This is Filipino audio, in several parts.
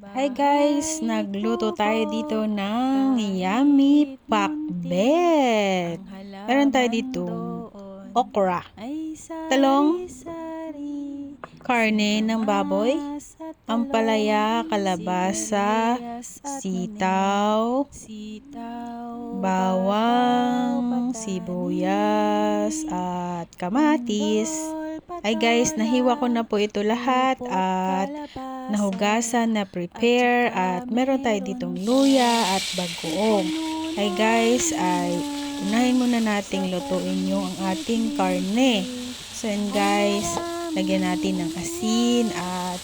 Hi guys! Nagluto tayo dito ng yummy pakbet. Meron tayo dito okra, talong, karne ng baboy, ampalaya, kalabasa, sitaw, bawang, sibuyas, at kamatis. Ay guys, nahiwa ko na po ito lahat at nahugasan na prepare at meron tayo ditong luya at bagoong. Ay guys, ay unahin muna nating lutuin yung ang ating karne. So and guys, lagyan natin ng asin at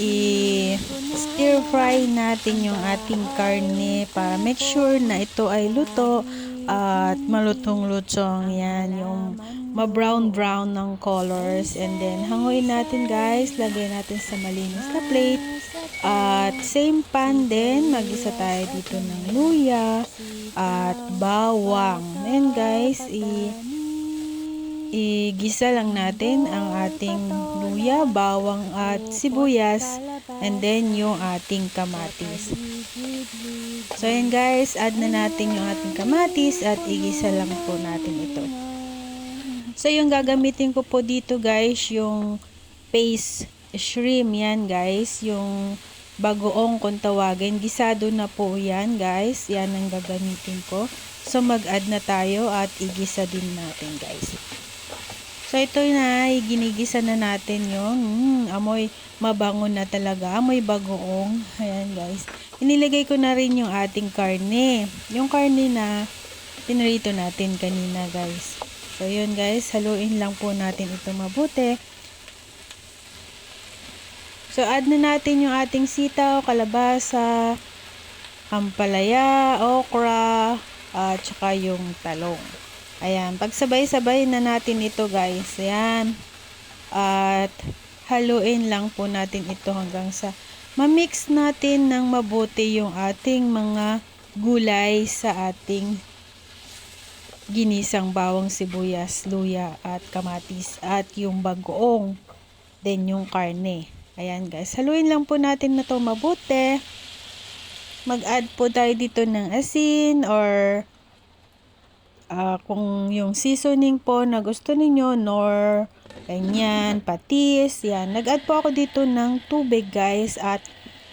i-stir fry natin yung ating karne para make sure na ito ay luto at malutong-lutong yan yung ma-brown brown ng colors. And then hanguin natin guys. Lagay natin sa malinis na plate. At same pan din magisa tayo dito ng luya at bawang. And guys i igisa lang natin ang ating luya, bawang at sibuyas. And then yung ating kamatis. So yan guys, add na natin yung ating kamatis at igisa lang po natin ito. So yung gagamitin ko po dito guys, yung paste shrimp yan guys, yung bagoong kung tawagin. Gisado na po yan guys, yan ang gagamitin ko. So mag-add na tayo at igisa din natin guys. So ito na, ginigisa na natin yung mm, amoy mabango na talaga, amoy bagoong. Ayan guys. Inilagay ko na rin yung ating karne. Yung karne na pinrito natin kanina guys. So yun guys, haluin lang po natin ito mabuti. So add na natin yung ating sitaw, kalabasa, ampalaya, okra, at uh, saka yung talong. Ayan, pagsabay-sabay na natin ito guys. Ayan. At haluin lang po natin ito hanggang sa ma-mix natin ng mabuti yung ating mga gulay sa ating ginisang bawang sibuyas, luya at kamatis at yung bagoong then yung karne. Ayan guys, haluin lang po natin na to mabuti. Mag-add po tayo dito ng asin or uh, kung yung seasoning po na gusto ninyo, nor ganyan, patis, yan. Nag-add po ako dito ng tubig guys at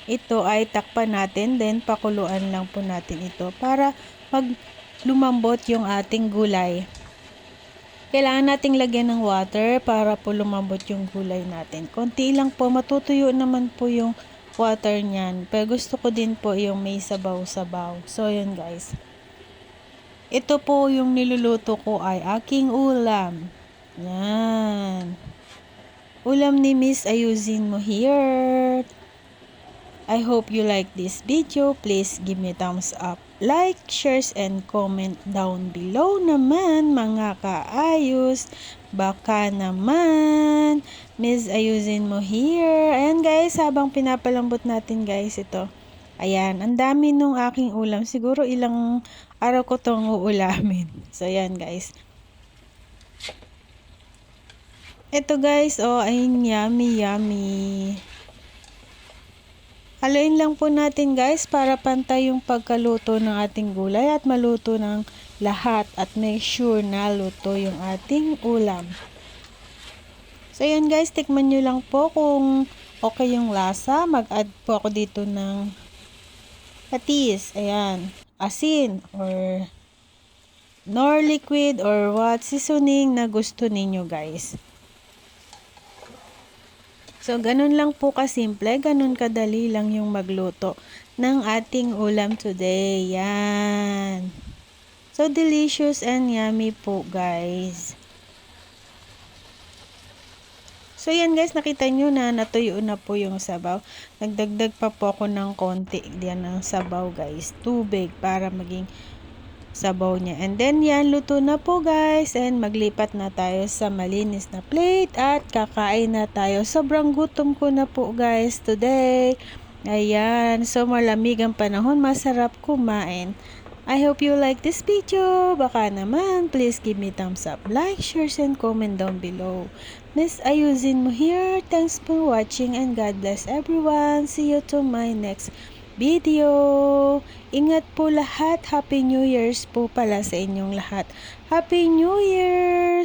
ito ay takpan natin, then pakuluan lang po natin ito para pag lumambot yung ating gulay. Kailangan nating lagyan ng water para po lumambot yung gulay natin. Konti lang po, matutuyo naman po yung water niyan. Pero gusto ko din po yung may sabaw-sabaw. So, yun guys. Ito po yung niluluto ko ay aking ulam. Yan. Ulam ni Miss Ayusin mo here. I hope you like this video. Please give me thumbs up. Like, shares, and comment down below naman mga kaayos. Baka naman, Miss Ayusin mo here. Ayan guys, habang pinapalambot natin guys ito. Ayan, ang dami nung aking ulam. Siguro ilang araw ko tong uulamin. So, ayan guys. Ito guys, oh, ay yummy, yummy. Haluin lang po natin guys para pantay yung pagkaluto ng ating gulay at maluto ng lahat at make sure na luto yung ating ulam. So, ayan guys, tikman nyo lang po kung okay yung lasa. Mag-add po ako dito ng patis. Ayan asin or nor liquid or what seasoning na gusto ninyo guys. So, ganun lang po kasimple, ganun kadali lang yung magluto ng ating ulam today. Yan. So, delicious and yummy po, guys. So, yan guys, nakita nyo na natuyo na po yung sabaw. Nagdagdag pa po ako ng konti diyan ng sabaw guys. Tubig para maging sabaw niya. And then yan, luto na po guys. And maglipat na tayo sa malinis na plate at kakain na tayo. Sobrang gutom ko na po guys today. Ayan, so malamig ang panahon, masarap kumain. I hope you like this video. Baka naman, please give me thumbs up, like, share, and comment down below. Miss ayusin mo here. Thanks for watching and God bless everyone. See you to my next video. Ingat po lahat. Happy New Year's po pala sa inyong lahat. Happy New Year's!